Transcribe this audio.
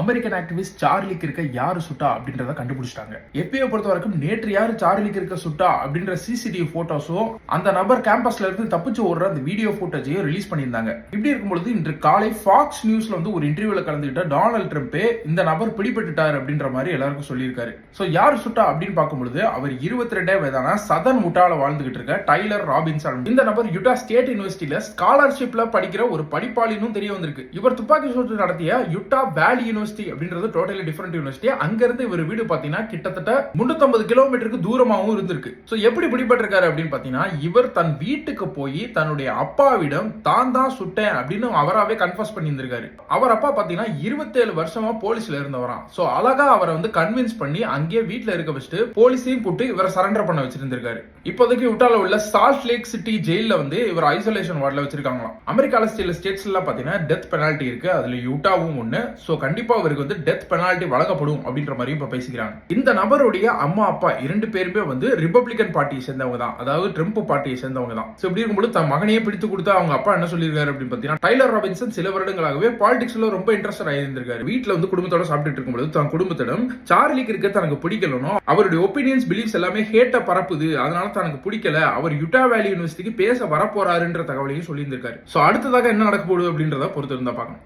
American activist Charlie இருக்க யாரு சுட்டா அப்படின்றத கண்டுபிடிச்சிட்டாங்க. எப்பயோ பொறுத்த வரைக்கும் நேற்று யாரு சார்லி இருக்க சுட்டா அப்படின்ற சிசிடிவி போட்டோஸும் அந்த நபர் கேம்பஸ்ல இருந்து தப்பிச்சு ஓடுற அந்த வீடியோ போட்டோஜையும் ரிலீஸ் பண்ணியிருந்தாங்க. இப்படி இருக்கும்பொழுது இன்று காலை ஃபாக்ஸ் நியூஸ்ல வந்து ஒரு இன்டர்வியூல கலந்துகிட்ட டொனால்ட் ட்ரம்ப்பே இந்த நபர் பிடிபட்டுட்டார் அப்படின்ற மாதிரி எல்லாருக்கும் சொல்லியிருக்காரு. சோ யார் சுட்டா அப்படின்னு பார்க்கும்பொழுது அவர் இருபத்தி ரெண்டே வயதான சதன் முட்டால வாழ்ந்துகிட்டு இருக்க டைலர் ராபின்சன் இந்த நபர் யுட்டா ஸ்டேட் யூனிவர்சிட்டியில ஸ்காலர்ஷிப்ல படிக்கிற ஒரு படிப்பாளினும் தெரிய வந்திருக்கு. இவர் துப்பாக்கி சூட்டு நடத்திய யுட்டா வேலி யூனிவர்சிட்டி யூனிவர்சிட்டி அப்படின்றது டோட்டலி டிஃப்ரெண்ட் யூனிவர்சிட்டி அங்கிருந்து இவர் வீடு பார்த்தீங்கன்னா கிட்டத்தட்ட 350 கிலோமீட்டருக்கு தூரமாகவும் இருந்திருக்கு. ஸோ எப்படி பிடிபட்டிருக்காரு அப்படின்னு பார்த்தீங்கன்னா இவர் தன் வீட்டுக்கு போய் தன்னுடைய அப்பாவிடம் தான் தான் சுட்டேன் அப்படின்னு அவராகவே கன்ஃபர்ஸ் பண்ணியிருந்திருக்காரு. அவர் அப்பா பார்த்தீங்கன்னா இருபத்தேழு வருஷமா போலீஸ்ல இருந்தவராம். ஸோ அழகா அவரை வந்து கன்வின்ஸ் பண்ணி அங்கேயே வீட்டில் இருக்க வச்சுட்டு போலீஸையும் கூப்பிட்டு இவரை சரண்டர் பண்ண வச்சிருந்திருக்காரு. இப்போதைக்கு உட்டால உள்ள சால்ட் லேக் சிட்டி ஜெயிலில் வந்து இவர் ஐசோலேஷன் வார்டில் வச்சிருக்காங்களாம். அமெரிக்காவில் சில ஸ்டேட்ஸ்லாம் பார்த்தீங்கன்னா டெத் பெனால்ட்டி இருக்கு. அதுல யூட்டாவும் ஒன்று ஸோ சோ கண்டிப்பா அவருக்கு வந்து டெத் பெனால்ட்டி வழங்கப்படும் அப்படின்ற மாதிரி இப்ப பேசிக்கிறாங்க. இந்த நபருடைய அம்மா அப்பா இரண்டு பேருமே வந்து ரிப்பப்ளிகன் பார்ட்டியை சேர்ந்தவங்க தான். அதாவது ட்ரம்ப் பார்ட்டியை சேர்ந்தவங்க தான். சோ இப்படி இருக்கும்போது தன் மகனையே பிடித்து கொடுத்து அவங்க அப்பா என்ன சொல்லியிருக்காரு அப்படின்னு பாத்தீங்கன்னா டைலர் ராபின்சன் சில வருடங்களாகவே பாலிடிக்ஸ்ல ரொம்ப இன்ட்ரெஸ்ட் ஆயிருந்திருக்காரு வீட்டில் வந்து குடும்பத்தோட சாப்பிட்டுட்டு இருக்கும்போது தன் குடும்பத்திடம் சார்லிக்கு இருக்க தனக்கு பிடிக்கலனோ அவருடைய ஒப்பீனியன்ஸ் பிலீஃப்ஸ் எல்லாமே ஹேட்ட பரப்புது. அதனால தனக்கு பிடிக்கல. அவர் யுட்டா வேலி யூனிவர்சிட்டிக்கு பேச வரப்போறாருன்ற தகவலையும் சொல்லியிருந்திருக்காரு. சோ அடுத்ததாக என்ன நடக்க போகுது அப்படின்றத பொறுத்து இருந்தா பார்க்கணும்